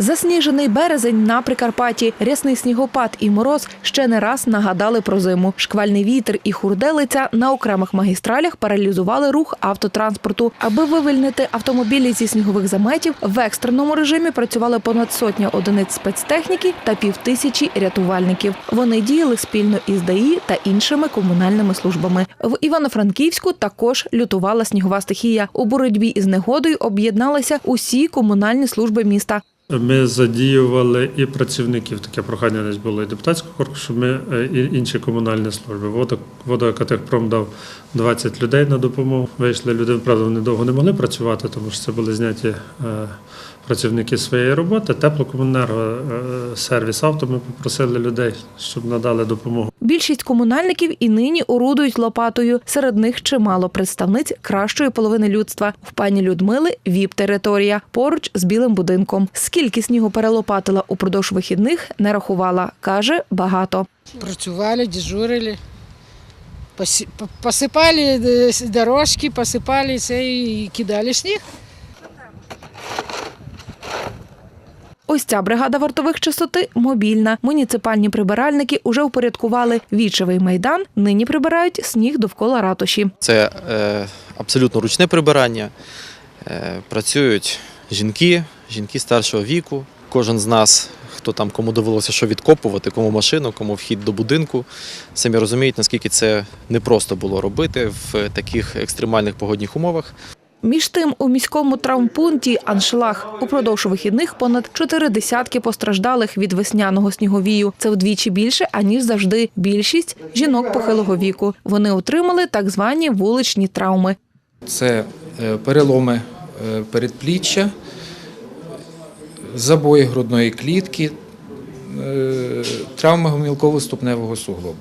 Засніжений березень на Прикарпатті, рясний снігопад і мороз ще не раз нагадали про зиму. Шквальний вітер і хурделиця на окремих магістралях паралізували рух автотранспорту. Аби вивільнити автомобілі зі снігових заметів, в екстреному режимі працювали понад сотня одиниць спецтехніки та півтисячі рятувальників. Вони діяли спільно із ДАІ та іншими комунальними службами. В Івано-Франківську також лютувала снігова стихія. У боротьбі із негодою об'єдналися усі комунальні служби міста. Ми задіювали і працівників. Таке прохання десь було і депутатського корпусу, ми е, і інші комунальні служби. Водокатехпром дав 20 людей на допомогу. Вийшли люди, правда, вони довго не могли працювати, тому що це були зняті е, працівники своєї роботи. Теплокомуненерго, е, сервіс авто. Ми попросили людей, щоб надали допомогу. Більшість комунальників і нині орудують лопатою. Серед них чимало представниць кращої половини людства. В пані Людмили віп-територія поруч з білим будинком. Скільки снігу перелопатила упродовж вихідних, не рахувала. каже багато. Працювали, дежурили. Посипали е, дорожки, посипали це і кидали сніг. Ось ця бригада вартових чистоти мобільна. Муніципальні прибиральники уже упорядкували вічевий майдан. Нині прибирають сніг довкола ратуші. Це е, абсолютно ручне прибирання. Е, працюють жінки, жінки старшого віку. Кожен з нас, хто там кому довелося що відкопувати, кому машину, кому вхід до будинку. Самі розуміють, наскільки це непросто було робити в таких екстремальних погодних умовах. Між тим, у міському травмпункті аншлаг упродовж вихідних понад чотири десятки постраждалих від весняного сніговію. Це вдвічі більше аніж завжди. Більшість жінок похилого віку. Вони отримали так звані вуличні травми. Це е, переломи е, передпліччя, забої грудної клітки, е, травма гомілково-ступневого суглобу.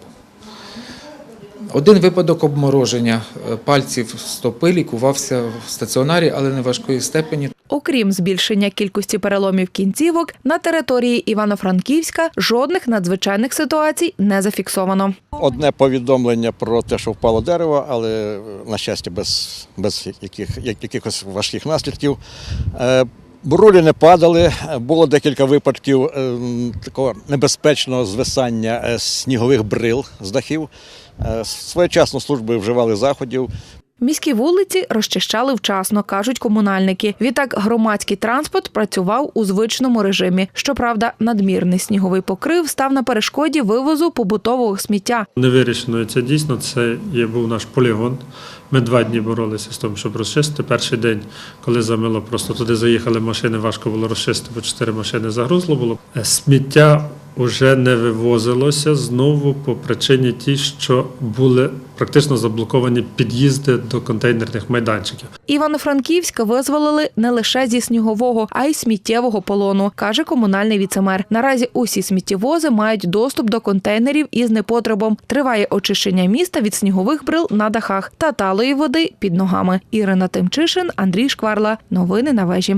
Один випадок обмороження е, пальців стопи лікувався в стаціонарі, але не важкої степені. Окрім збільшення кількості переломів кінцівок, на території Івано-Франківська жодних надзвичайних ситуацій не зафіксовано. Одне повідомлення про те, що впало дерево, але на щастя, без, без яких, якихось важких наслідків. Бурулі не падали, було декілька випадків е, такого небезпечного звисання е, снігових брил з дахів. Е, Своєчасно служби вживали заходів. Міські вулиці розчищали вчасно, кажуть комунальники. Відтак громадський транспорт працював у звичному режимі. Щоправда, надмірний сніговий покрив став на перешкоді вивозу побутового сміття. Невирішеною це дійсно це є був наш полігон. Ми два дні боролися з тим, щоб розчистити. Перший день, коли замило, просто туди заїхали машини, важко було розчистити, бо чотири машини загрузло було. Е, Сміття вже не вивозилося знову по причині тій, що були практично заблоковані під'їзди до контейнерних майданчиків. Івано-Франківська визволили не лише зі снігового, а й сміттєвого полону, каже комунальний віцемер. Наразі усі сміттєвози мають доступ до контейнерів із непотребом. Триває очищення міста від снігових брил на дахах та талої води під ногами. Ірина Тимчишин, Андрій Шкварла. Новини на вежі.